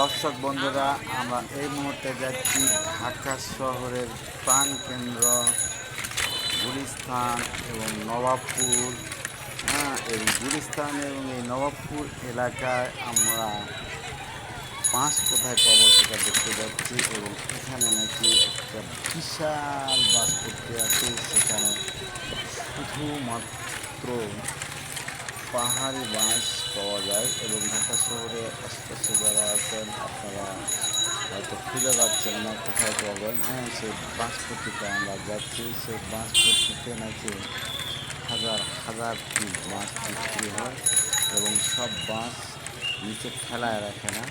দর্শক বন্ধুরা, আমরা এই মুহূর্তে যাচ্ছি ঢাকা শহরের প্রাণকেন্দ্র, গুলিস্তান এবং নবাবপুর। হ্যাঁ এই গুলিস্তান এবং এই নবাবপুর এলাকায় আমরা পাঁচ কোথায় পাবো সেটা দেখতে যাচ্ছি এবং এখানে নাকি একটা বিশাল বাস করতে আছে, সেখানে শুধুমাত্র পাহাড়ি বাঁশ পাওয়া যায় এবং ঢাকা শহরে আশপাশে যারা আছেন, আপনারা হয়তো খুঁজে পাচ্ছেন না, কোথায় পাবেন? হ্যাঁ সেই বাঁশপট্টিতে আমরা যাচ্ছি। সেই বাঁশপট্টিতে নাকি হাজার হাজার পিস বাঁশ বিক্রি হয় এবং সব বাঁশ নিচে ফেলায় রাখে না।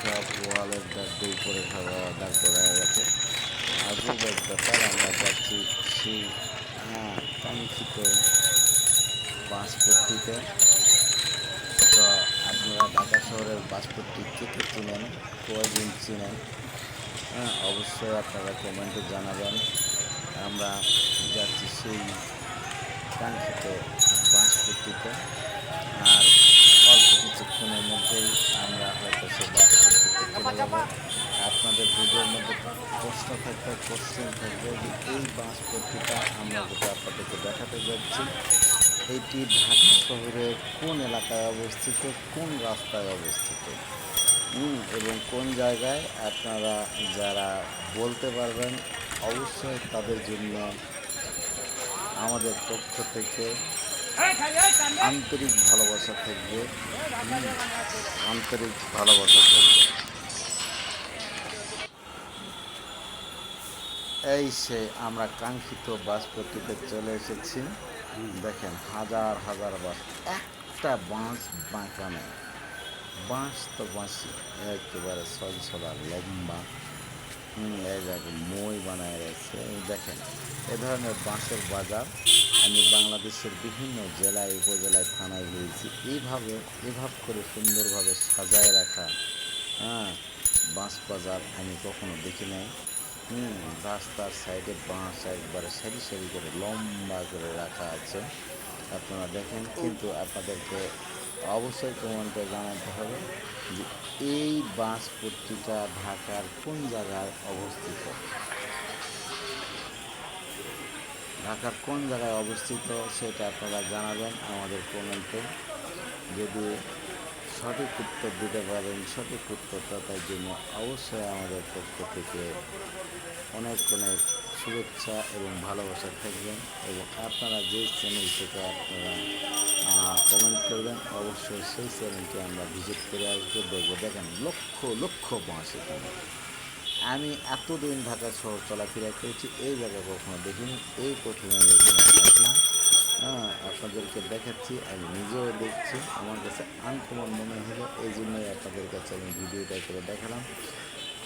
সব ওয়ালের দাঁড় করে খাওয়া দাঁড় করা গেছে আজব এক ব্যাপার, আমরা যাচ্ছি সেই হ্যাঁ কাঙ্ক্ষিত বাঁশপট্টিতে। শহরের বাঁশপট্টি কে চিনেন কয়দিন চিনেন হ্যাঁ অবশ্যই আপনারা কমেন্টে জানাবেন। আমরা যাচ্ছি সেই কাঙ্ক্ষিত বাঁশপট্টিতে আর অল্প কিছুক্ষণের মধ্যেই আমরা হয়তো বাঁশপট্টিতে চলে যাব। আপনাদের ভিডিওর মধ্যে প্রশ্ন থাকবে কোশ্চেন থাকবে যে এই বাঁশপট্টিটা আমরা যেটা আপনাদেরকে দেখাতে যাচ্ছি। এটি ঢাকা শহরের কোন এলাকায় অবস্থিত? কোন রাস্তায় অবস্থিত? এবং কোন জায়গায়? আপনারা যারা বলতে পারবেন, অবশ্যই তাদের জন্য আমাদের পক্ষ থেকে আন্তরিক ভালোবাসা থাকবে। আন্তরিক ভালোবাসা থাকবে। এই সে আমরা কাঙ্ক্ষিত বাসপট্টিতে চলে এসেছি। দেখেন, হাজার হাজার বাস একটা বাঁশ বাঁকা নেই বাঁশ তো বাঁশি একেবারে সলসলা লম্বা। দেখেন মই বানায় রয়েছে দেখেন, এ ধরনের বাঁশের বাজার আমি বাংলাদেশের বিভিন্ন জেলায়, উপজেলায়, থানায় ঘুরেছি এইভাবে, এভাবে করে সুন্দরভাবে সাজায় রাখা হ্যাঁ বাঁশ বাজার আমি কখনো দেখি নাই। হুম রাস্তার সাইডে বাঁশ একবারে সারি সারি করে লম্বা করে রাখা আছে। আপনারা দেখেন কিন্তু আপনাদেরকে অবশ্যই কমেন্টে জানাতে হবে যে এই বাঁশ পত্রিকা ঢাকার কোন জায়গায় অবস্থিত? ঢাকার কোন জায়গায় অবস্থিত সেটা আপনারা জানাবেন আমাদের কমেন্টে। যদি সঠিক উত্তর দিতে পারেন সঠিক উত্তরটা তার জন্য অবশ্যই আমাদের পক্ষ থেকে অনেক অনেক শুভেচ্ছা এবং ভালোবাসা থাকবেন এবং আপনারা যে চ্যানেল থেকে আপনারা কমেন্ট করবেন, অবশ্যই সেই চ্যানেলকে আমরা ভিজিট করে আসব, দেখব। দেখেন, লক্ষ লক্ষ বাঁশ এখানে। আমি এতদিন ঢাকা শহর চলাফেরা করেছি, এই জায়গা কখনো দেখিনি, এই আসলাম। হ্যাঁ আপনাদেরকে দেখাচ্ছি, আমি নিজেও দেখছি। আমার কাছে আনকমন মনে হলো, এই জন্যই আপনাদের কাছে আমি ভিডিওটা করে দেখালাম।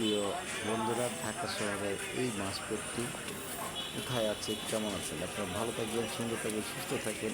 প্রিয় বন্ধুরা, ঢাকা শহরের এই মাসপটটি কোথায় আছে, কেমন আছেন আপনারা ভালো থাকবেন, সুন্দর থাকবেন, সুস্থ থাকবেন।